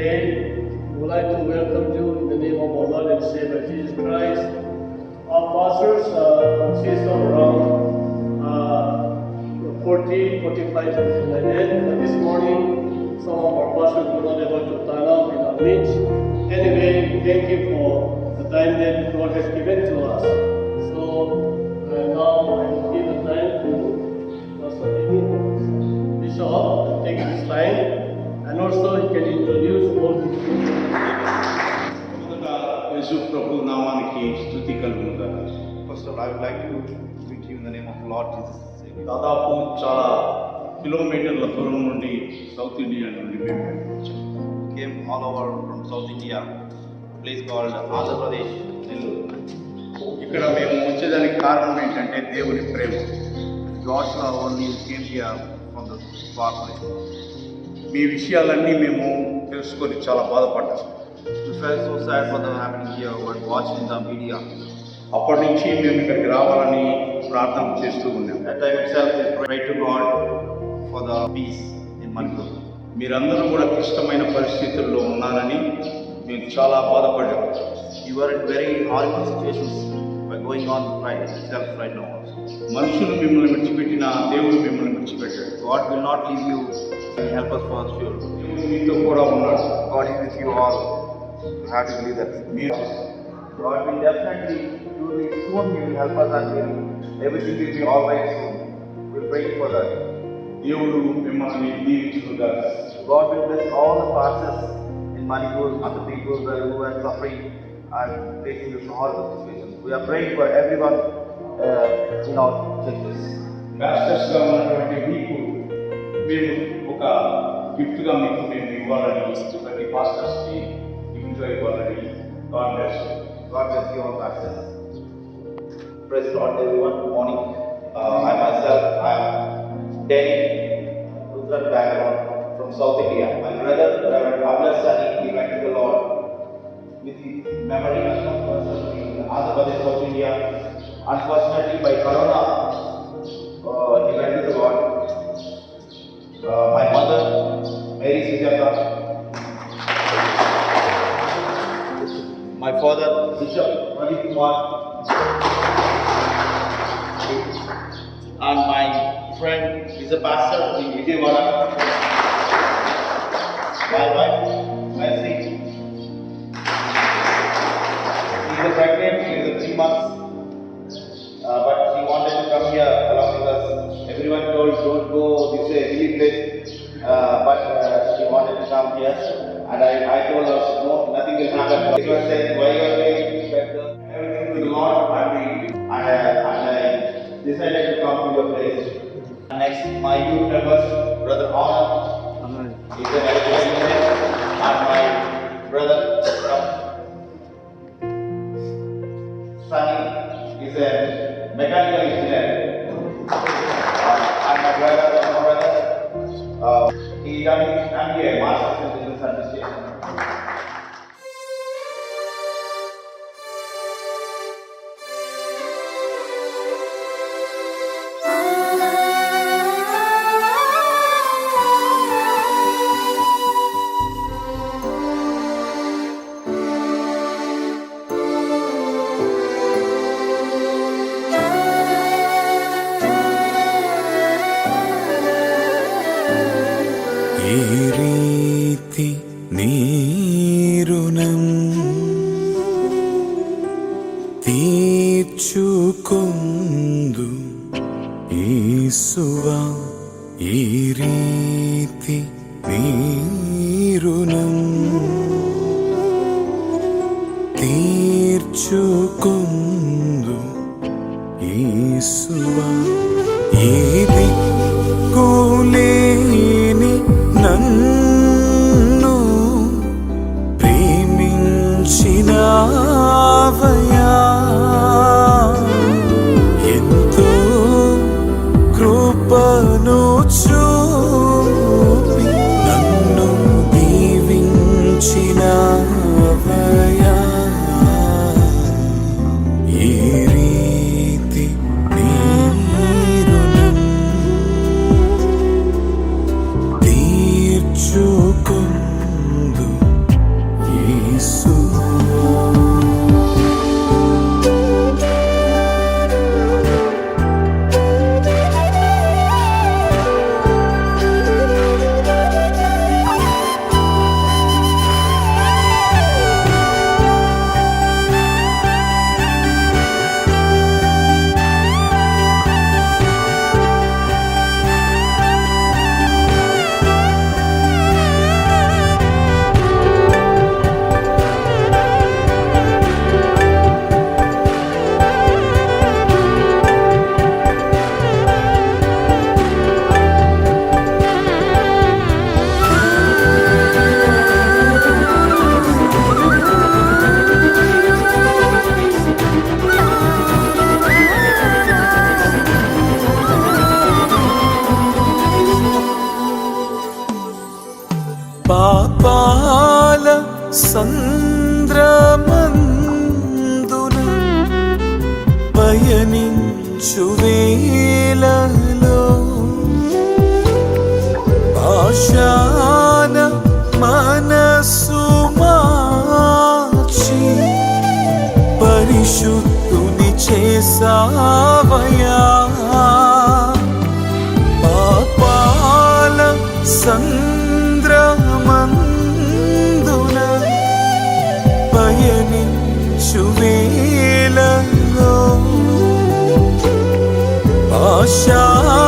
Today, we would like to welcome you in the name of our Lord and Savior Jesus Christ. Our pastors uh, consist of around uh, 40, 45, something like that. But this morning, some of our pastors were not able to turn up in our midst. Anyway, thank you for the time that God has given to us. So uh, now I will give the time to Pastor Bishop take his line. And also you can introduce all the ప్రభు నామానికి స్థుతి కలుగుగా first of I would like to meet you in the name of దాదాపు చాలా కిలోమీటర్ల దూరం నుండి south India నుండి మేము came all over from South India place called Andhra Pradesh Nellore ఇక్కడ మేము వచ్చేదానికి కారణం ఏంటంటే దేవుని ప్రేమ. Gods are only came here from the far మీ విషయాలన్నీ మేము తెలుసుకొని చాలా బాధపడ్డాం. అప్పటి నుంచి మేము ఇక్కడికి రావాలని ప్రార్థన చేస్తూ ఉన్నాం. ఫర్ ద మీరందరూ కూడా క్లిష్టమైన పరిస్థితుల్లో ఉన్నారని మేము చాలా బాధపడ్డాం. Your it very hard situations by going on right itself right now. మనుషులు మిమ్మల్ని విడిచిపెట్టిన దేవుడు మిమ్మల్ని విడిచిపెట్టాడు God will not leave you and help us for sure. దేవుడు మీతో కూడా ఉన్నాడు God is with you all. You have to believe that. మీరు God will definitely do this soon. He will help us and will, everything will be all right soon. We're praying for that. దేవుడు మిమ్మల్ని దీవించుగా God will bless all the pastors in Manipur and the people that- who are suffering and facing this horrible situation. We are praying for everyone uh, in our churches. Pastors గా ఉన్నటువంటి మీకు మేము ఒక gift గా మీకు మేము ఇవ్వాలని ప్రతి పాస్టర్స్ కి గిఫ్ట్ గా ఇవ్వాలని God bless God bless you all pastors. Praise the Lord, everyone. Good morning. Uh, I myself, I am Danny Lutheran background from South India. My brother, Reverend Abla Sani, he went to the Lord with his memory of Andhra Pradesh, South India. Unfortunately, by Corona, uh, he went to the Lord. Uh, my mother, Mary Sujata, my father, Bishop Pradeep Kumar, and my friend is a pastor in Vijayawada. My wife, pregnant, she is three months, uh, but she wanted to come here along with us. Everyone told, don't go, this is a hilly place, uh, but uh, she wanted to come here. And I, I told her, no, nothing will happen. She was saying, why you are better? Everything Lord, and, and, I, and I decided to come to your place. Next, my youth members, Is a mechanical engineer. And my brother, more brother, uh, he done his MBA, Master's తీర్చుకుందు ఈసువా ఈ రీతి నీరుణం తీర్చుకుందు ఈసువా ఏది పయనించు వేలలో ఆశాన మనసు మార్చి పరిశుద్ధుని చేసావయా పాపాల సంగ 想